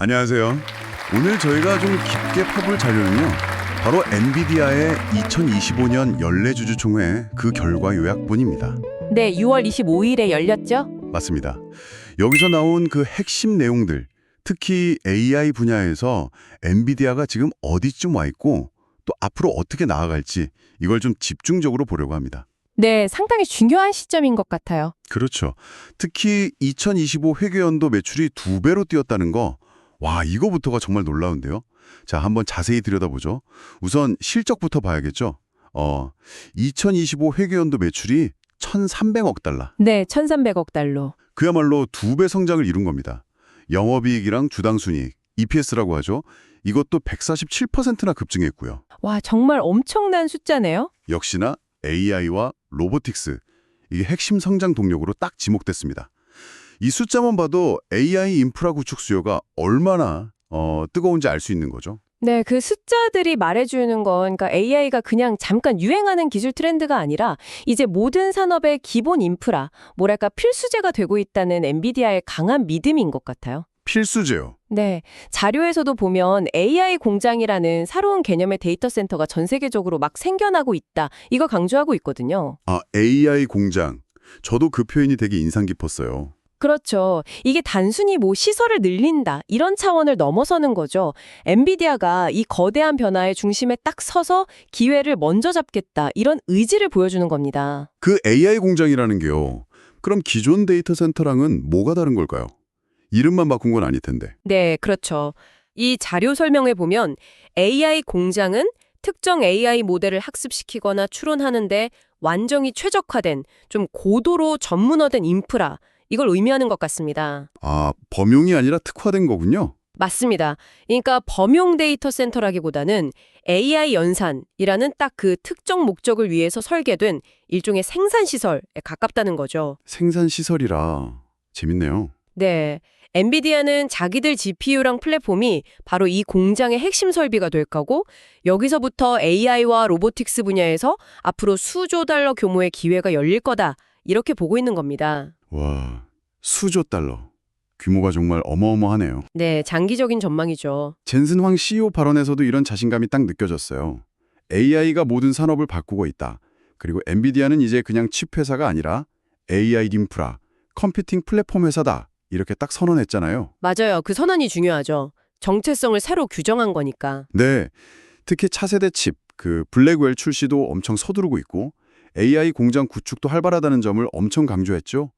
안녕하세요. 오늘 저희가 좀 깊게 파볼 자료는요. 바로 엔비디아의 2025년 연례주주총회 그 결과 요약본입니다. 네, 6월 25일에 열렸죠? 맞습니다. 여기서 나온 그 핵심 내용들, 특히 AI 분야에서 엔비디아가 지금 어디쯤 와 있고 또 앞으로 어떻게 나아갈지 이걸 좀 집중적으로 보려고 합니다. 네, 상당히 중요한 시점인 것 같아요. 그렇죠. 특히 2025 회계연도 매출이 두 배로 뛰었다는 거, 와 이거부터가 정말 놀라운데요. 자, 한번 자세히 들여다보죠. 우선 실적부터 봐야겠죠. 어, 2025 회계연도 매출이 1,300억 달러. 네, 1,300억 달러. 그야말로 두 배 성장을 이룬 겁니다. 영업이익이랑 주당순이익, EPS라고 하죠. 이것도 147%나 급증했고요. 와, 정말 엄청난 숫자네요. 역시나 AI와 로보틱스, 이게 핵심 성장 동력으로 딱 지목됐습니다. 이 숫자만 봐도 AI 인프라 구축 수요가 얼마나 어, 뜨거운지 알 수 있는 거죠. 네, 그 숫자들이 말해주는 건 그러니까 AI가 그냥 잠깐 유행하는 기술 트렌드가 아니라 이제 모든 산업의 기본 인프라, 뭐랄까 필수제가 되고 있다는 엔비디아의 강한 믿음인 것 같아요. 필수제요. 네, 자료에서도 보면 AI 공장이라는 새로운 개념의 데이터 센터가 전 세계적으로 막 생겨나고 있다. 이거 강조하고 있거든요. 아, AI 공장. 저도 그 표현이 되게 인상 깊었어요. 그렇죠. 이게 단순히 뭐 시설을 늘린다 이런 차원을 넘어서는 거죠. 엔비디아가 이 거대한 변화의 중심에 딱 서서 기회를 먼저 잡겠다 이런 의지를 보여주는 겁니다. 그 AI 공장이라는 게요. 그럼 기존 데이터 센터랑은 뭐가 다른 걸까요? 이름만 바꾼 건 아닐 텐데. 네, 그렇죠. 이 자료 설명에 보면 AI 공장은 특정 AI 모델을 학습시키거나 추론하는데 완전히 최적화된 좀 고도로 전문화된 인프라 이걸 의미하는 것 같습니다. 아, 범용이 아니라 특화된 거군요. 맞습니다. 그러니까 범용 데이터 센터라기보다는 AI 연산이라는 딱 그 특정 목적을 위해서 설계된 일종의 생산 시설에 가깝다는 거죠. 생산 시설이라 재밌네요. 네. 엔비디아는 자기들 GPU랑 플랫폼이 바로 이 공장의 핵심 설비가 될 거고 여기서부터 AI와 로보틱스 분야에서 앞으로 수조 달러 규모의 기회가 열릴 거다. 이렇게 보고 있는 겁니다. 와, 수조 달러. 규모가 정말 어마어마하네요. 네, 장기적인 전망이죠. 젠슨 황 CEO 발언에서도 이런 자신감이 딱 느껴졌어요. AI가 모든 산업을 바꾸고 있다. 그리고 엔비디아는 이제 그냥 칩 회사가 아니라 AI 인프라, 컴퓨팅 플랫폼 회사다. 이렇게 딱 선언했잖아요. 맞아요. 그 선언이 중요하죠. 정체성을 새로 규정한 거니까. 네. 특히 차세대 칩, 그 블랙웰 출시도 엄청 서두르고 있고 AI 공장 구축도 활발하다는 점을 엄청 강조했죠.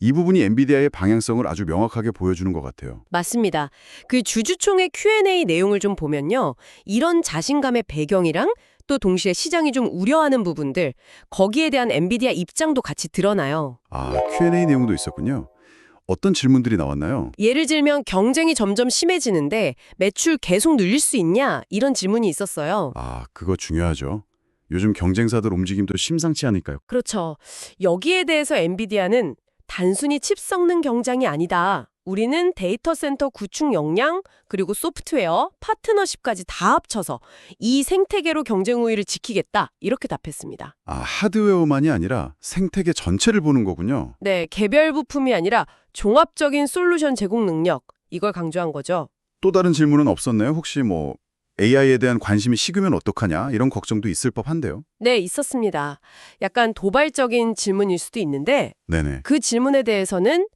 이 부분이 엔비디아의 방향성을 아주 명확하게 보여주는 것 같아요. 맞습니다. 그 주주총회 Q&A 내용을 좀 보면요. 이런 자신감의 배경이랑 또 동시에 시장이 좀 우려하는 부분들, 거기에 대한 엔비디아 입장도 같이 드러나요. 아, Q&A 내용도 있었군요. 어떤 질문들이 나왔나요? 예를 들면 경쟁이 점점 심해지는데 매출 계속 늘릴 수 있냐? 이런 질문이 있었어요. 아, 그거 중요하죠. 요즘 경쟁사들 움직임도 심상치 않으니까요. 그렇죠. 여기에 대해서 엔비디아는 단순히 칩 섞는 경쟁이 아니다. 우리는 데이터 센터 구축 역량, 그리고 소프트웨어, 파트너십까지 다 합쳐서 이 생태계로 경쟁 우위를 지키겠다. 이렇게 답했습니다. 아, 하드웨어만이 아니라 생태계 전체를 보는 거군요. 네, 개별 부품이 아니라 종합적인 솔루션 제공 능력. 이걸 강조한 거죠. 또 다른 질문은 없었나요? 혹시 뭐 AI에 대한 관심이 식으면 어떡하냐? 이런 걱정도 있을 법한데요. 네, 있었습니다. 약간 도발적인 질문일 수도 있는데 네네. 그 질문에 대해서는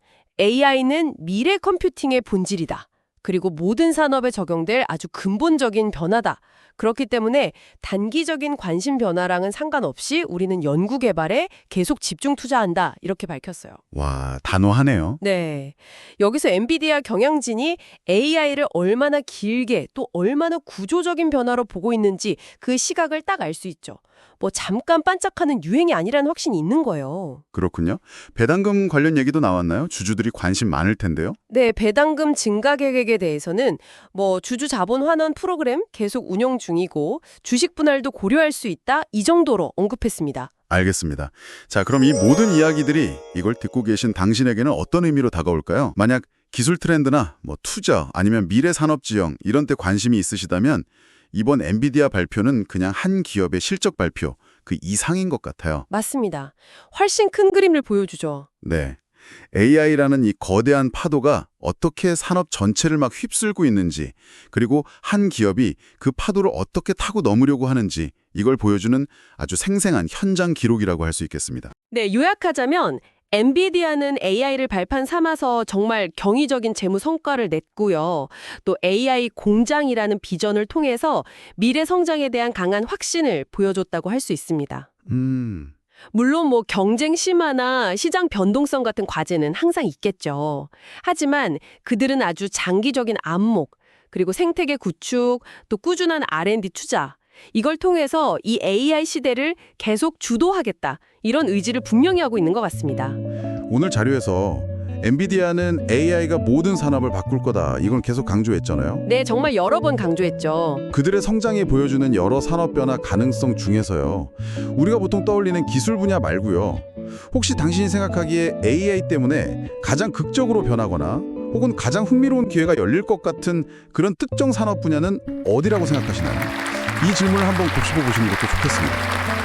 AI는 미래 컴퓨팅의 본질이다. 그리고 모든 산업에 적용될 아주 근본적인 변화다. 그렇기 때문에 단기적인 관심 변화랑은 상관없이 우리는 연구 개발에 계속 집중 투자한다. 이렇게 밝혔어요. 와, 단호하네요. 네. 여기서 엔비디아 경영진이 AI를 얼마나 길게 또 얼마나 구조적인 변화로 보고 있는지 그 시각을 딱 알 수 있죠. 뭐 잠깐 반짝하는 유행이 아니라는 확신이 있는 거예요. 그렇군요. 배당금 관련 얘기도 나왔나요? 주주들이 관심 많을 텐데요. 네, 배당금 증가 계획에 대해서는 뭐 주주 자본 환원 프로그램 계속 운영 중이고 주식 분할도 고려할 수 있다 이 정도로 언급했습니다. 알겠습니다. 자, 그럼 이 모든 이야기들이 이걸 듣고 계신 당신에게는 어떤 의미로 다가올까요? 만약 기술 트렌드나 뭐 투자 아니면 미래 산업 지형 이런 데 관심이 있으시다면 이번 엔비디아 발표는 그냥 한 기업의 실적 발표 그 이상인 것 같아요. 맞습니다. 훨씬 큰 그림을 보여주죠. 네. AI라는 이 거대한 파도가 어떻게 산업 전체를 막 휩쓸고 있는지, 그리고 한 기업이 그 파도를 어떻게 타고 넘으려고 하는지 이걸 보여주는 아주 생생한 현장 기록이라고 할 수 있겠습니다. 네, 요약하자면 엔비디아는 AI를 발판 삼아서 정말 경이적인 재무 성과를 냈고요. 또 AI 공장이라는 비전을 통해서 미래 성장에 대한 강한 확신을 보여줬다고 할 수 있습니다. 음, 물론 뭐 경쟁 심화나 시장 변동성 같은 과제는 항상 있겠죠. 하지만 그들은 아주 장기적인 안목, 그리고 생태계 구축, 또 꾸준한 R&D 투자, 이걸 통해서 이 AI 시대를 계속 주도하겠다. 이런 의지를 분명히 하고 있는 것 같습니다. 오늘 자료에서 엔비디아는 AI가 모든 산업을 바꿀 거다. 이건 계속 강조했잖아요. 네, 정말 여러 번 강조했죠. 그들의 성장이 보여주는 여러 산업 변화 가능성 중에서요. 우리가 보통 떠올리는 기술 분야 말고요. 혹시 당신이 생각하기에 AI 때문에 가장 극적으로 변하거나 혹은 가장 흥미로운 기회가 열릴 것 같은 그런 특정 산업 분야는 어디라고 생각하시나요? 이 질문을 한번 곱씹어 보시는 것도 좋겠습니다.